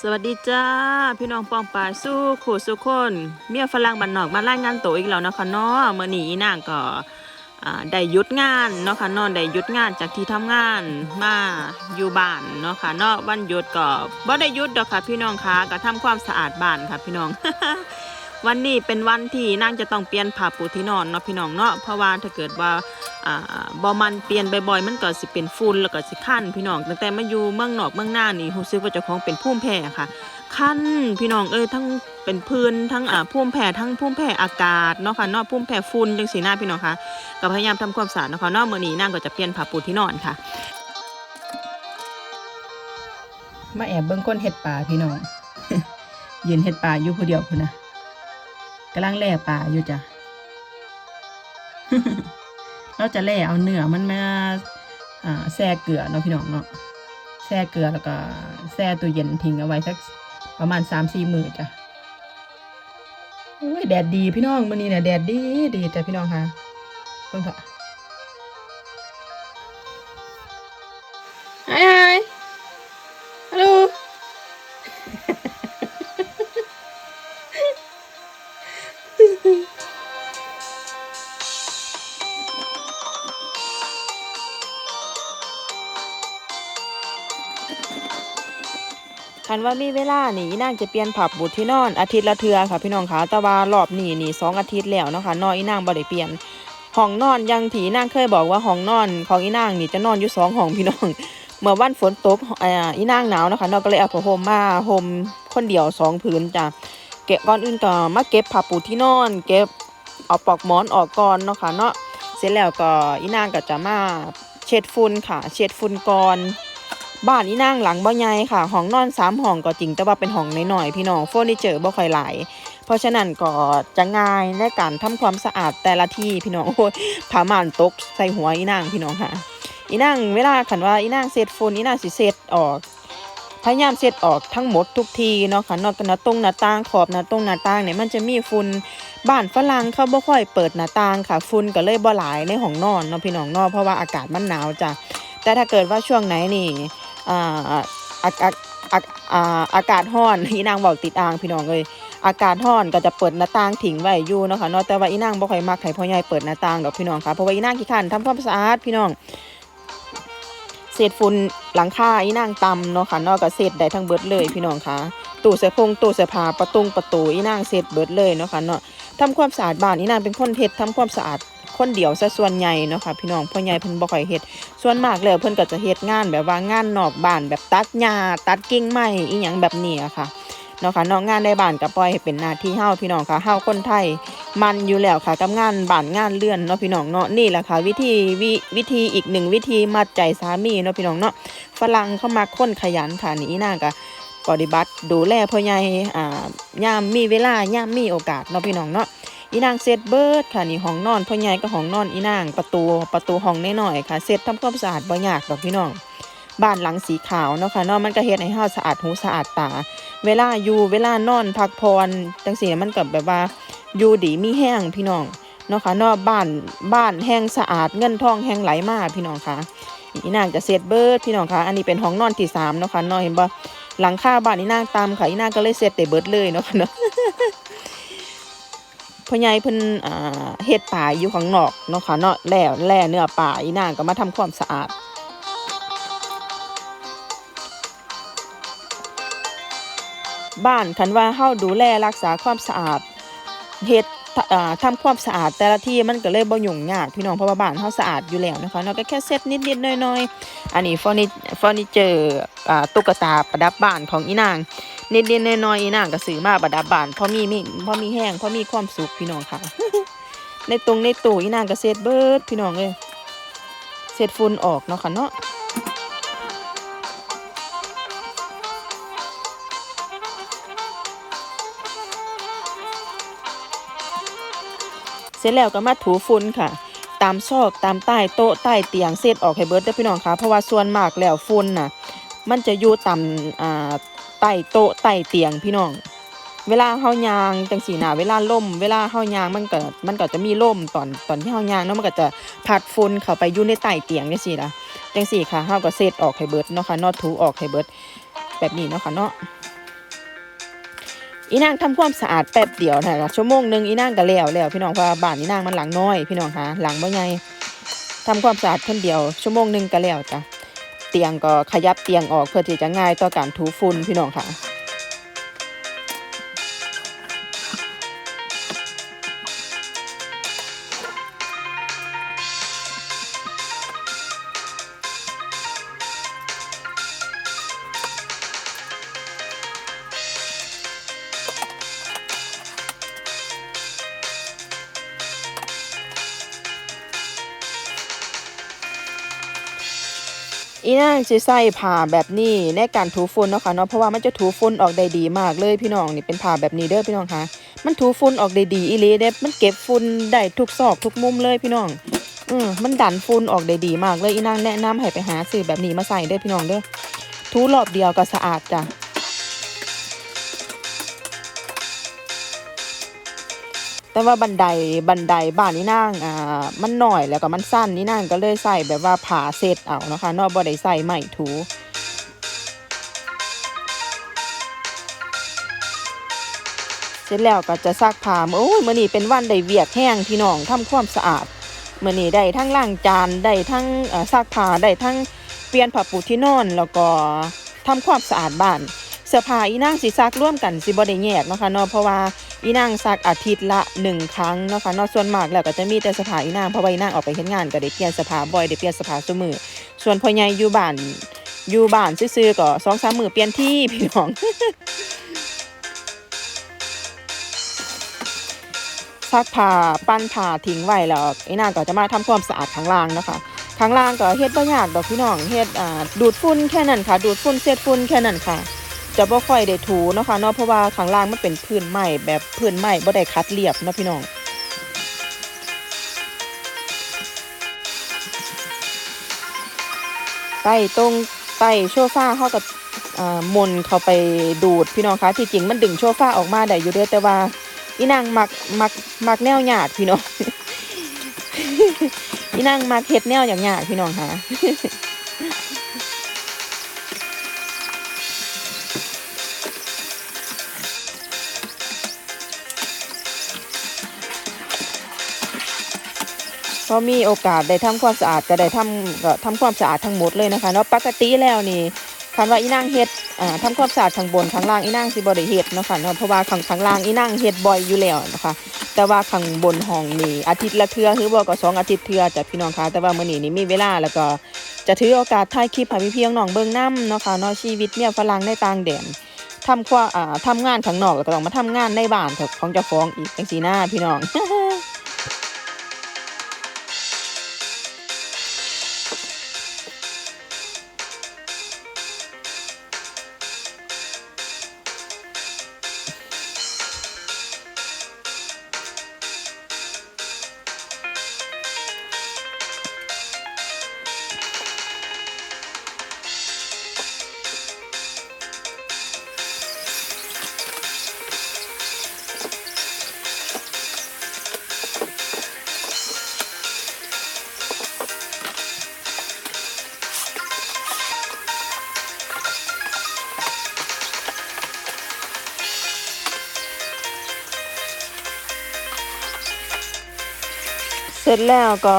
สวัสดีจ้า พี่น้องปองปาสู้ขู่สุกคนเมียฝรั่งบันนอกมารายงานตัวอีกแล้วนะคะเนาะเมื่อนี้นางก็ได้หยุดงานเนาะค่ะนอนได้หยุดงานจากที่ทำงานมาอยู่บ้านเนาะค่ะเนาะวันหยุดก็บ่ได้หยุดดอกค่ะ พี่น้องคะก็ทำความสะอาดบ้านค่ะพี่น้อง วันนี้เป็นวันที่นางจะต้องเปลี่ยนผ้าปูที่นอนเนาะพี่น้องเนาะเพราะว่าถ้าเกิดว่า อ่าบ่มันเปลี่ยนบ่อยๆมันก็สิเป็นฝุ่นแล้วก็สิคันพี่น้องตั้งแต่มาอยู่เมืองนอกเมืองหน้านี่รู้สึกว่าเจ้าของเป็นภูมิแพ้ค่ะคันพี่น้องเอ้ยทั้งเป็นพื้นทั้งอ่าภูมิแพ้ทั้งภูมิแพ้อากาศเนาะค่ะเนาะภูมิแพ้ฝุ่นจังสีหน้าพี่น้องค่ะก็พยายามทำความสะอาดเนาะค่ะเนาะมื้อนี้นางก็จะเปลี่ยนผ้าปูที่นอนค่ะ มาแอบเบิ่งก้นเห็ดป่าพี่น้องยืนเห็ดป่าอยู่ผู้เดียวพุ่นนะกำลังแล่ป่าอยู่จ้ะ เราจะแล่เอาเนื้อมันมาแช่เกลือเนาะพี่น้องเนาะแช่เกลือแล้วก็แช่ตัวเย็นทิ้งเอาไว้สักประมาณสามสี่มื้อจ้ะอุ้ยแดดดีพี่น้องมื้อนี้เนี่ยแดดดีดีจ้ะพี่น้องค่ะเพิ่งเถอะ คันว่ามีเวลานี่นางจะเปลี่ยนผับบุตรที่นอนอาทิตย์ละเทือค่ะพี่น้องคะแต่ว่ารอบนี้นี่สองอาทิตย์แล้วนะคะนอนอีนางบ่ได้เปลี่ยนห้องนอนยังที่อีนางเคยบอกว่าห้องนอนของอีนางนี่จะนอนอยู่สองห้องพี่น้องเมื่อวันฝนตกอ่าอีนางหนาวนะคะนอกก็เลยเอาผ้าห่มมาห่มคนเดียวสองผืนจ้ะเก็บก่อนอื่นก็มาเก็บผ้าปูที่นอน เก็บเอาปลอกหมอนออกก่อนเนาะค่ะเนาะเสร็จแล้วก็อีนางก็จะมาเช็ดฝุ่นค่ะ เช็ดฝุ่นก่อน บ้านอีนางหลังบ่ใหญ่ค่ะห้องนอนสามห้องก็จริงแต่ว่าเป็นห้องน้อยๆพี่น้องเฟอร์นิเจอร์บ่ค่อยหลายเพราะฉะนั้นก็จะง่ายในการทำความสะอาดแต่ละที่พี่น้องโอ้ยผ้าม่านตกใส่หัวอีนางพี่น้องค่ะ อีนางเวลาขันว่าอีนางเสร็จฝุ่นอีนางสิเสร็จออกพยายามเสร็จออกทั้งหมดทุกทีเนาะค่ะนอกจากหน้าตรงหน้าต่างขอบหน้าตรงหน้าต่างเนี่ยมันจะมีฝุ่นบ้านฝรั่งเขาบ่ค่อยเปิดหน้าต่างค่ะฝุ่นก็เลยบ่หลายในห้องนอนเนาะพี่น้องเนาะเพราะว่าอากาศมันหนาวจ้ะแต่ถ้าเกิดว่าช่วงไหนนี่ อ่าอากาศอากอ่าอากาศร้อนอีนางเว้าติดอ่างพี่น้องเลยอากาศร้อนก็จะเปิดหน้าต่างทิ้งไว้อยู่นะคะเนาะแต่ว่าอีนางบ่ค่อยมักให้พ่อใหญ่เปิดหน้าต่างดอกพี่น้องค่ะเพราะว่าอีนางขี้ข้านทำความสะอาดพี่น้องเศษฝุ่นหลังคาอีนางตำเนาะค่ะเนาะก็เศษได้ทั้งเบิดเลยพี่น้องค่ะตู้เสื้อผงตู้เสื้อผ้าประตูประตูอีนางเศษเบิดเลยเนาะค่ะเนาะทำความสะอาดบ้านอีนางเป็นคนเฮ็ดทำความสะอาด คนเดียวซะส่วนใหญ่เนาะค่ะพี่น้องพ่อใหญ่เพิ่นบ่ค่อยเฮ็ดส่วนมากแล้วเพิ่นก็จะเฮ็ดงานแบบว่างานนอกบ้านแบบตัดหญ้าตัดกิ่งไม้อีหยังแบบนี้อะค่ะเนาะค่ะนอกงานในบ้านก็ปล่อยให้เป็นหน้าที่เฮาพี่น้องค่ะเฮาคนไทยมันอยู่แล้วค่ะกับงานบ้านงานเรือนเนาะพี่น้องเนาะนี่แหละค่ะ วิธีวิวิธีอีกหนึ่งวิธีมัดใจสามีเนาะพี่น้องเนาะฝรั่งเข้ามาค้นขยันค่ะนี่อีนาก็ปฏิบัติดูแลพ่อใหญ่อ่ายามมีเวลายามมีโอกาสเนาะพี่น้องเนาะ อีนางเซตเบิร์ดค่ะนี่ห้องนอนพ่อใหญ่ก็ห้องนอนอีนางประตูประตูห้องน้อยๆค่ะเซตทำความสะอาดบ่ยากดอกพี่น้องบ้านหลังสีขาวเนาะค่ะเนาะมันก็เฮ็ดให้เฮาสะอาดหูสะอาดตา เวลาอยู่เวลานอนพักผ่อนจังซี่มันก็แบบว่าอยู่ดีมีแห้งพี่น้องเนาะค่ะเนาะบ้านบ้านแห้งสะอาดเงินทองแห้งไหลมาพี่น้องค่ะอีนางจะเซตเบิร์ดพี่น้องค่ะอันนี้เป็นห้องนอนที่สามเนาะค่ะเนาะเห็นบ่หลังคาบ้านอีนางตามค่ะอีนางก็เลยเซตได้เบิดเลยเนาะค่ะเนาะ พ่อใหญ่เพิ่นอ่าเฮ็ดป่าอยู่ข้างนอกเนาะค่ะเนาะแล้วแล่เนื้อป่าอีนางก็มาทำความสะอาดบ้านคันว่าเฮาดูแลรักษาความสะอาดเฮ็ด อ่าทำความสะอาดแต่ละที่มันก็เลยบ่ยุ่งยากพี่น้องเพราะว่าบ้านเฮาสะอาดอยู่แล้วนะคะเนาะก็แค่เซ็ตนิดๆหน่อยๆอันนี้เฟอร์นิเฟอร์นิเจอร์อ่าตุ๊กตาประดับบ้านของอีนางนิดๆน้อยๆอีนางก็ซื้อมาประดับบ้านเพราะมีมีเพราะมีแห้งเพราะมีความสุขพี่น้องค่ะ ในตรงในตู้อีนางก็เซ็ตเบิดพี่น้องเอ้ยเซ็ตฝุ่นออกเนาะค่ะเนาะ ร็จแล้วก็มาถูฝุ่นค่ะ ตามซอกตามใต้โต๊ะใต้เตียงเซ็ตออกให้เบิดเด้อพี่น้องค่ะเพราะว่าส่วนมากแล้วฝุ่นน่ะ มันจะอยู่ต่ำอ่าใต้โต๊ะใต้เตียงพี่น้อง เวลาเฮายางจังสีหนาเวลาล่ม เวลาเฮายางมันก็มันก็จะมีล่มตอนตอนที่เฮายางเนาะมันก็จะพัดฝุ่นเข้าไปอยู่ในใต้เตียงจังซี่ล่ะจังซี่ค่ะเฮาก็เซตออกให้เบิร์ดเนาะค่ะนอถูออกให้เบิร์ดแบบนี้เนาะค่ะเนาะ อีนางทำความสะอาดแป๊บเดียวนะคะชั่วโมงหนึ่งอีนางก็แล้วแล้วพี่น้องเพราะว่าบ้านอีนางมันหลังน้อย พี่น้องคะหลังบ่ใหญ่ทำความสะอาดคนเดียว ชั่วโมงหนึ่งก็แล้วจ้ะเตียงก็ขยับเตียงออกเพื่อที่จะง่ายต่อการถูฝุ่นพี่น้องค่ะ อีนางสิใส่ผ้าแบบนี้ในการถูฝุ่นเนาะค่ะเนาะเพราะว่ามันจะถูฝุ่นออกได้ดีมากเลยพี่น้องนี่เป็นผ้าแบบนี้เด้อพี่น้องค่ะมันถูฝุ่นออกได้ดีอีเลเด้มันเก็บฝุ่นได้ทุกซอกทุกมุมเลยพี่น้อง อืมมันดันฝุ่นออกได้ดีมากเลยอีนางแนะนำให้ไปหาซื้อแบบนี้มาใส่เด้อพี่น้องเด้อถูรอบเดียวก็สะอาดจ้ะ แต่ว่าบันไดบันไดบ้านนี่นางอ่ามันหน่อยแล้วก็มันสั้นนี่นางก็เลยใส่แบบว่าผ่าเศษเอานะคะนอกบ่ได้ใส่ไหมถูเสร็จแล้วก็จะซักผ้าโอ้ยมื้อนี้เป็นวันได้เวียกแห้งพี่น้องทำความสะอาดมื้อนี้ได้ทั้งล้างจานได้ทั้งซักผ้าได้ทั้งเปลี่ยนผ้าปูที่นอนแล้วก็ทำความสะอาดบ้าน สื้อผ้าอีนางสิซักร่วมกันสิบ่ได้แยกเนาะค่ะเนาะเพราะว่าอีนางซักอาทิตย์ละหนึ่งครั้งเนาะค่ะเนาะส่วนมากแล้วก็จะมีแต่เสื้อผ้าอีนางเพราะว่าอีนางออกไปเฮ็ดงานก็ได้เปลี่ยนเสื้อผ้าบ่อยได้เปลี่ยนเสื้อผ้าซุมื้อส่วนพ่อใหญ่อยู่บ้านอยู่บ้านซื่อๆก็2-3มื้อเปลี่ยนที่พี่น้องซักผ้าปั้นผ้าทิ้งไว้แล้วอ้นางก็จะมาทำความสะอาดข้างล่างเนาะคะข้างล่างก็เฮ็ดบ่ยากดอกพี่น้องเฮ็ดอ่าดูดฝุ่นแค่นั้นค่ะ ดูดฝุ่นเศษฝุ่นแค่นั้นค่ะ จะบ่ค่อยได้ถูเนาะค่ะเนาะเพราะว่าข้างล่างมันเป็นพื้นไม้แบบพื้นไม้บ่ได้คัดเรียบนะพี่น้องใต้ตรงใต้โซฟาเฮาก็อ่ามนเข้าไปดูดพี่น้องคะที่จริงมันดึงโซฟาออกมาได้อยู่เด้อแต่ว่าอีนางมักมักมักแนวหยาดพี่น้องอีนางมักเฮ็ดแนวอย่างหยาดพี่น้องค่ะ พอมีโอกาสได้ทำความสะอาดก็ได้ทำก็ทำความสะอาดทั้งหมดเลยนะคะเนาะปกติแล้วนี่คันว่าอีนางเฮ็ดอ่าทำความสะอาดข้างบนข้างล่างอีนางสิบ่ได้เฮ็ดเนาะค่ะเนาะเพราะว่าข้างข้างล่างอีนางเฮ็ดบ่อยอยู่แล้วนะคะแต่ว่าข้างบนห้องนี่อาทิตย์ละเทื่อหรือบ่ก็สองอาทิตย์เทื่อจ้ะพี่น้องคะแต่ว่ามื้อนี้นี่มีเวลาแล้วก็จะถือโอกาสถ่ายคลิปให้พี่ๆน้องเบิ่งนํเนาะค่ะเนาะชีวิตเมียฝรั่งในต่างแดนทำความอ่าทำงานข้างนอกแล้วก็ต้องมาทำงานในบ้านของเจ้าของอีกจังซี่นะพี่น้อง เสร็จแล้วก็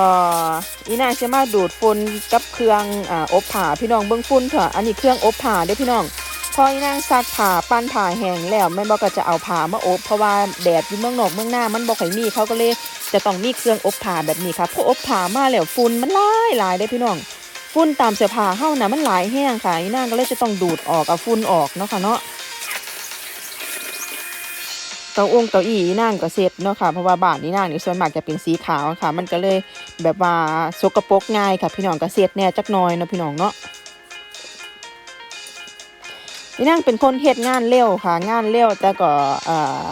อีน่าจะมาดูดฝุ่นกับเครื่องอ่าอบผ้าพี่น้องเบิ้องฝุ่นเถอะอันนี้เครื่องอบผ้าเด้อพี่น้องพออีนางซักผ้าปั้นผ้าแห้งแล้วแม่นบอกก็จะเอาผ้ามาอบเพราะว่าแดดอยู่เมืองนอกเมืองหน้ามันบ่ค่อยมีเขาก็เลยจะต้องมีเครื่องอบผ้าแบบนี้ค่ะพออบผ้ามาแล้วฝุ่นมันหลายหลายเด้พี่น้องฝุ่นตามเสื้อผ้าเฮานะมันหลายแห้งค่ะอีนางก็เลยจะต้องดูดออกเอาฝุ่นออกเนาะค่ะเนาะ เก้าอ้งเก้าอี้นั่งก็เสร็จเนาะค่ะเพราะว่าบ้านนี้นั่งนี่ส่วนมากจะเป็นสีขาวค่ะ มันก็เลยแบบว่าสกปรกง่ายค่ะ พี่น้องก็เสร็จแน่จักหน่อยเนาะพี่น้องเนาะนี่นั่งเป็นคนเฮ็ดงานเร็วค่ะ งานเร็วแต่ก็เอ่อ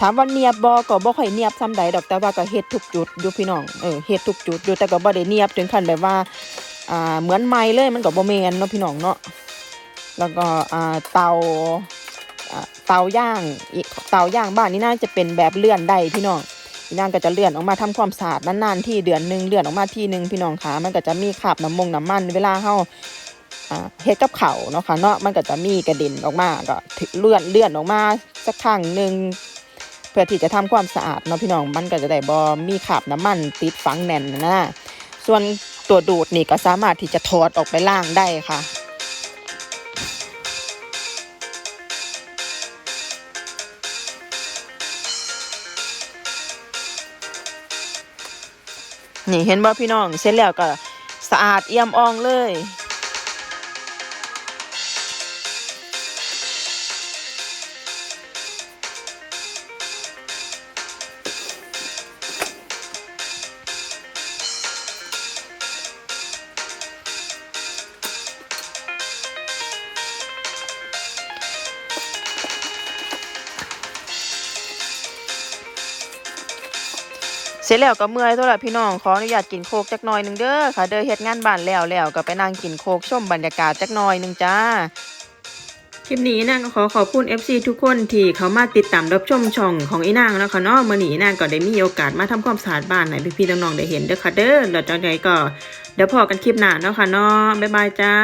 ถามว่าเนียบบ่ก็บ่ค่อยเนียบซ้ำใดดอกแต่ว่าก็เฮ็ดทุกจุดอยู่พี่น้องเออเฮ็ดทุกจุดอยู่แต่ก็บ่ได้เนียบถึงขั้นแบบว่าอ่าเหมือนไม้เลยมันก็บ่แม่นเนาะพี่น้องเนาะแล้วก็อ่าเตาอ่าเตาย่างอีกาย่างบ้านนี่น่าจะเป็นแบบเลื่อนได้พี่น้องพี่นางก็จะเลื่อนออกมาทำความสะอาดนานๆที่เดือนหนึ่งเลื่อนออกมาที่หนึ่งพี่น้องขามันก็จะมีคราบน้ำมงน้ำมันเวลาเฮาอ่าเฮ็ดกับเขาเนาะค่ะเนาะมันก็จะมีกระเด็นออกมาก็เลื่อนเลื่อนออกมาสักครั้งหนึ่งเพื่อที่จะทำความสะอาดเนาะพี่น้องมันก็จะได้บ่มีคราบน้ำมันติดฝังแน่นนะส่วนตัวดูดนี่ก็สามารถที่จะถอดออกไปล่างได้ค่ะ นี่เห็นบ่พี่น้องเสร็จแล้วก็สะอาดเอี่ยมอ่องเลย เสร็จแล้วก็เมื่อยตัวละพี่น้องขออนุญาตกินโคกจักหน่อยหนึงเด้อค่ะ เด้อเฮ็ดงานบ้านแล้วแล้วก็ไปนั่งกินโคกชมบรรยากาศจักหน่อยหนึงจ้าคลิปนี้นางก็ขอขอบคุณ FC ทุกคนที่เขามาติดตามรับชมช่องของอีนางแล้วค่ะเนาะมื้อนี้นางก็ได้มีโอกาสมาทำความสะอาดบ้านให้พี่ๆน้องๆได้เห็นเด้อค่ะเด้อแล้วจังไดก็เดี๋ยวพอกันคลิปหน้าเนาะค่ะเนาะบ๊ายบายจ้า